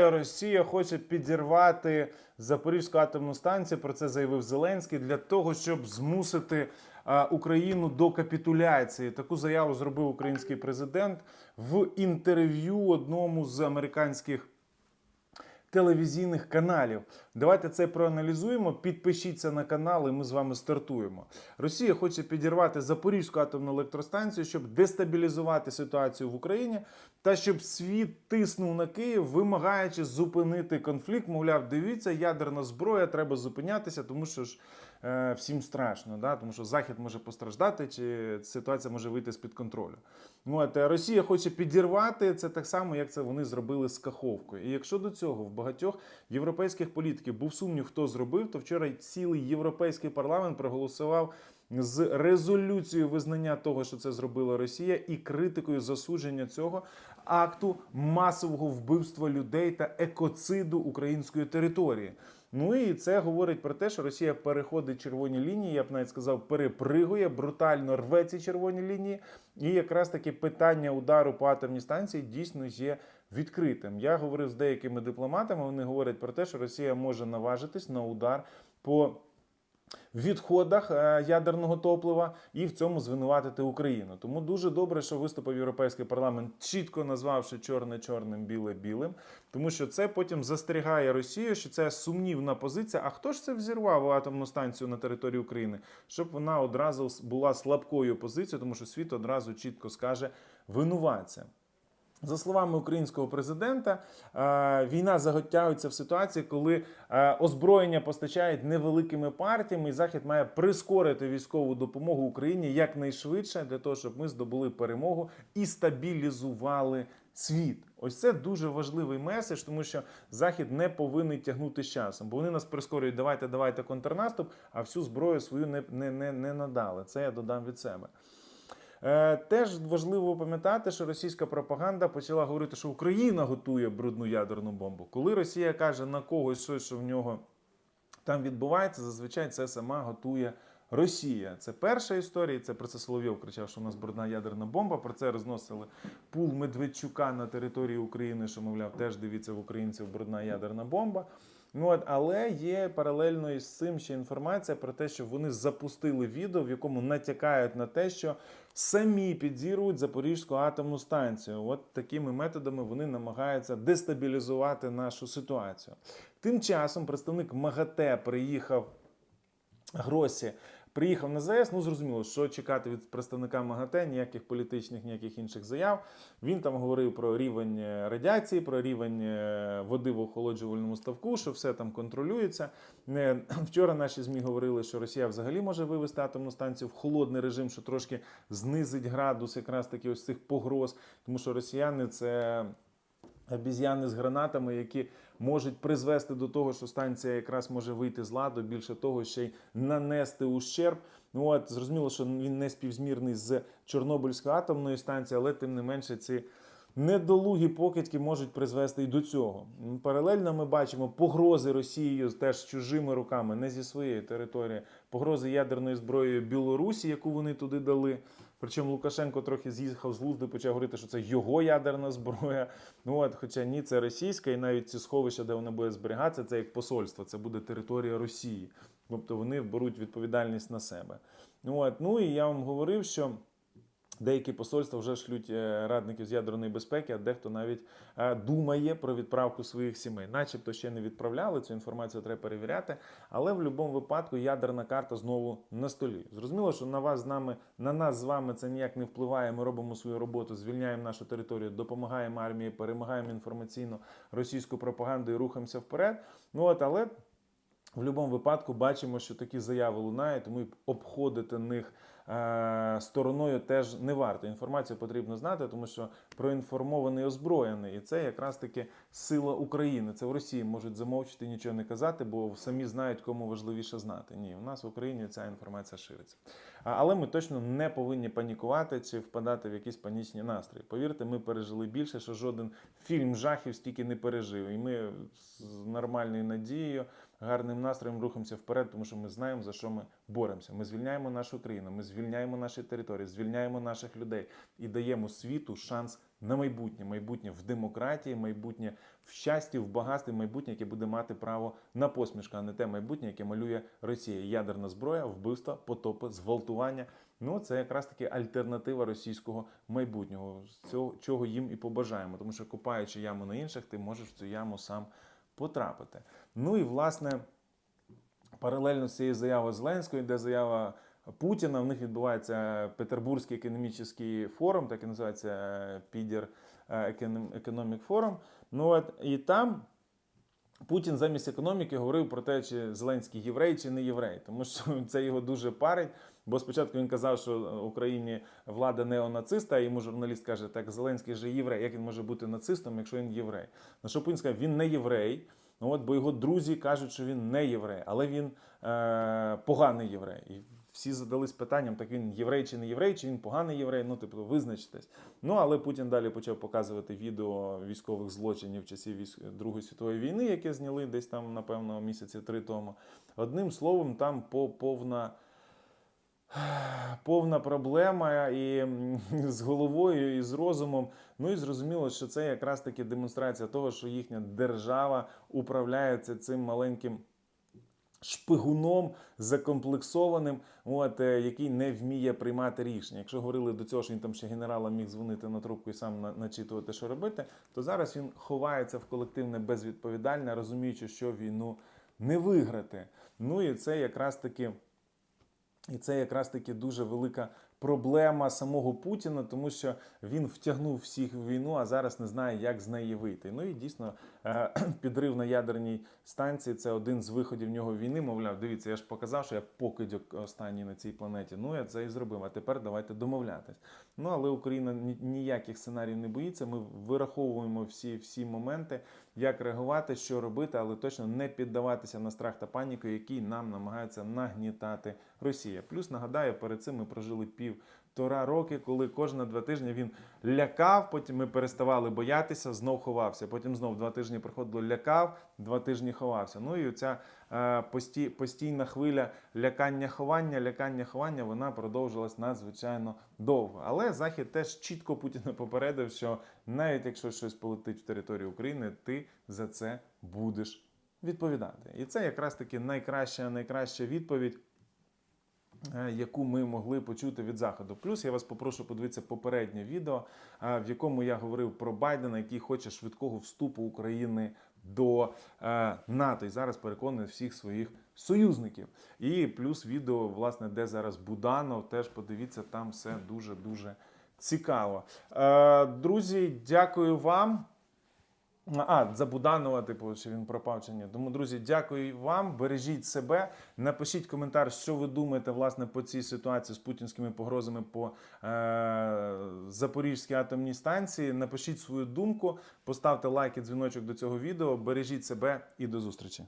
Росія хоче підірвати Запорізьку атомну станцію. Про це заявив Зеленський для того, щоб змусити Україну до капітуляції. Таку заяву зробив український президент в інтерв'ю одному з американських телевізійних каналів. Давайте це проаналізуємо. Підпишіться на канал, і ми з вами стартуємо. Росія хоче підірвати Запорізьку атомну електростанцію, щоб дестабілізувати ситуацію в Україні та щоб світ тиснув на Київ, вимагаючи зупинити конфлікт. Мовляв, дивіться, ядерна зброя, треба зупинятися, тому що ж е, всім страшно, да? тому що Захід може постраждати, чи ситуація може вийти з під контролю. От, е, Росія хоче підірвати це так само, як це вони зробили з Каховкою. І якщо до цього в багатьох європейських політиків був сумнів, хто зробив, то вчора цілий європейський парламент проголосував з резолюцією визнання того, що це зробила Росія, і критикою засудження цього акту масового вбивства людей та екоциду української території. Ну і це говорить про те, що Росія переходить червоні лінії, я б навіть сказав, перепригує, брутально рве ці червоні лінії. І якраз таки питання удару по атомній станції дійсно є відкритим. Я говорив з деякими дипломатами. Вони говорять про те, що Росія може наважитись на удар по відходах е, ядерного топлива і в цьому звинуватити Україну. Тому дуже добре, що виступив Європейський парламент, чітко назвавши чорне чорним, біле білим, тому що це потім застерігає Росію, що це сумнівна позиція. А хто ж це взірвав атомну станцію на території України? Щоб вона одразу була слабкою позицією, тому що світ одразу чітко скаже винуватця. За словами українського президента, е, війна заготяється в ситуації, коли е, озброєння постачають невеликими партіями, і Захід має прискорити військову допомогу Україні якнайшвидше для того, щоб ми здобули перемогу і стабілізували світ. Ось це дуже важливий меседж, тому що Захід не повинен тягнути з часом, бо вони нас прискорюють. Давайте, давайте контрнаступ, а всю зброю свою не, не, не, не надали. Це я додам від себе. Е, Теж важливо пам'ятати, що російська пропаганда почала говорити, що Україна готує брудну ядерну бомбу. Коли Росія каже на когось щось, що в нього там відбувається, зазвичай це сама готує Росія. Це перша історія. Це про це Соловйов кричав, що у нас брудна ядерна бомба. Про це розносили пул Медведчука на території України, що мовляв, теж дивіться в українців брудна ядерна бомба. Ну от, але є паралельно із цим ще інформація про те, що вони запустили відео, в якому натякають на те, що самі підзірують Запорізьку атомну станцію. От такими методами вони намагаються дестабілізувати нашу ситуацію. Тим часом представник МАГАТЕ приїхав Гросі. Приїхав на ЗАЕС, ну зрозуміло, що чекати від представника МАГАТЕ, ніяких політичних, ніяких інших заяв. Він там говорив про рівень е, радіації, про рівень е, води в охолоджувальному ставку, що все там контролюється. Е, Вчора наші ЗМІ говорили, що Росія взагалі може вивести атомну станцію в холодний режим, що трошки знизить градус якраз таки ось цих погроз, тому що росіяни це. Обіз'яни з гранатами, які можуть призвести до того, що станція якраз може вийти з ладу, більше того, ще й нанести ущерб. Ну от зрозуміло, що він не співзмірний з Чорнобильською атомною станцією, але тим не менше ці недолугі покидьки можуть призвести і до цього. Паралельно ми бачимо погрози Росією теж чужими руками, не зі своєї території, погрози ядерною зброєю Білорусі, яку вони туди дали. Причому Лукашенко трохи з'їхав з глузду, почав говорити, що це його ядерна зброя. Ну от, хоча ні, це російська, і навіть ці сховища, де вона буде зберігатися, це як посольство, це буде територія Росії. Тобто вони беруть відповідальність на себе. Ну от, ну і я вам говорив, що. Деякі посольства вже шлють е, радників з ядерної безпеки, а дехто навіть е, думає про відправку своїх сімей. Начебто ще не відправляли цю інформацію, треба перевіряти. Але в будь-якому випадку ядерна карта знову на столі. Зрозуміло, що на вас з нами, на нас з вами це ніяк не впливає. Ми робимо свою роботу, звільняємо нашу територію, допомагаємо армії, перемагаємо інформаційно російську пропаганду і рухаємося вперед. Ну от, але в будь-якому випадку бачимо, що такі заяви лунають, тому обходити них стороною теж не варто. Інформацію потрібно знати, тому що проінформований озброєний, і це якраз таки сила України. Це в Росії можуть замовчити, нічого не казати, бо самі знають, кому важливіше знати. Ні, у нас в Україні ця інформація шириться. Але ми точно не повинні панікувати чи впадати в якісь панічні настрої. Повірте, ми пережили більше, що жоден фільм жахів стільки не пережив. І ми з нормальною надією, гарним настроєм рухаємося вперед, тому що ми знаємо, за що ми боремося. Ми звільняємо нашу країну, ми звільняємо наші території, звільняємо наших людей і даємо світу шанс на майбутнє, майбутнє в демократії, майбутнє в щасті, в багатстві, майбутнє, яке буде мати право на посмішку, а не те майбутнє, яке малює Росія. Ядерна зброя, вбивства, потопи, зґвалтування. Ну, це якраз таки альтернатива російського майбутнього. Цього чого їм і побажаємо, тому що копаючи яму на інших, ти можеш в цю яму сам потрапити. Ну і власне. Паралельно з цією заявою Зеленського йде заява Путіна. В них відбувається Петербурзький економічний форум, так і називається е, Підер Економік Форум. Ну от і там Путін замість економіки говорив про те, чи Зеленський єврей чи не єврей, тому що це його дуже парить. Бо спочатку він казав, що в Україні влада неонациста, а йому журналіст каже, так Зеленський же єврей. Як він може бути нацистом, якщо він єврей? На що Путін сказав, він не єврей. Ну от, бо його друзі кажуть, що він не єврей, але він е, поганий єврей. І всі задались питанням: так він єврей чи не єврей, чи він поганий єврей. Ну, типу, визначитесь. Ну але Путін далі почав показувати відео військових злочинів часів. Другої світової війни, яке зняли десь там, напевно, місяці три тому. Одним словом, там по- повна. Повна проблема і з головою, і з розумом. Ну і зрозуміло, що це якраз таки демонстрація того, що їхня держава управляється цим маленьким шпигуном закомплексованим, от, е, який не вміє приймати рішення. Якщо говорили до цього, що він там ще генерала міг дзвонити на трубку і сам начитувати, що робити, то зараз він ховається в колективне безвідповідальне, розуміючи, що війну не виграти. Ну і це якраз таки. І це якраз таки дуже велика проблема самого Путіна, тому що він втягнув всіх в війну, а зараз не знає, як з неї вийти. Ну і дійсно е, підрив на ядерній станції це один з виходів нього війни. Мовляв, дивіться, я ж показав, що я покидьок останній на цій планеті. Ну я це і зробив. А тепер давайте домовлятись. Ну але Україна ніяких сценаріїв не боїться. Ми вираховуємо всі, всі моменти, як реагувати, що робити, але точно не піддаватися на страх та паніку, який нам намагається нагнітати Росія. Плюс нагадаю, перед цим ми прожили півтора роки, коли кожна два тижні він лякав. Потім ми переставали боятися, знов ховався. Потім знов два тижні приходило, лякав, два тижні ховався. Ну і ця е, пості, постійна хвиля лякання-ховання, лякання-ховання, вона продовжилась надзвичайно довго. Але Захід теж чітко Путіна попередив, що навіть якщо щось полетить в територію України, ти за це будеш відповідати. І це якраз таки найкраща, найкраща відповідь. Е, Яку ми могли почути від заходу. Плюс я вас попрошу подивитися попереднє відео, е, в якому я говорив про Байдена, який хоче швидкого вступу України до е, НАТО і зараз переконує всіх своїх союзників. І плюс відео, власне, де зараз Буданов, теж подивіться, там все дуже дуже цікаво. Друзі, дякую вам. А, за Буданова, типу, чи він пропав чи ні. Тому, друзі, дякую вам. Бережіть себе. Напишіть коментар, що ви думаєте власне по цій ситуації з путінськими погрозами по е- Запорізькій атомній станції. Напишіть свою думку, поставте лайк і дзвіночок до цього відео. Бережіть себе і до зустрічі.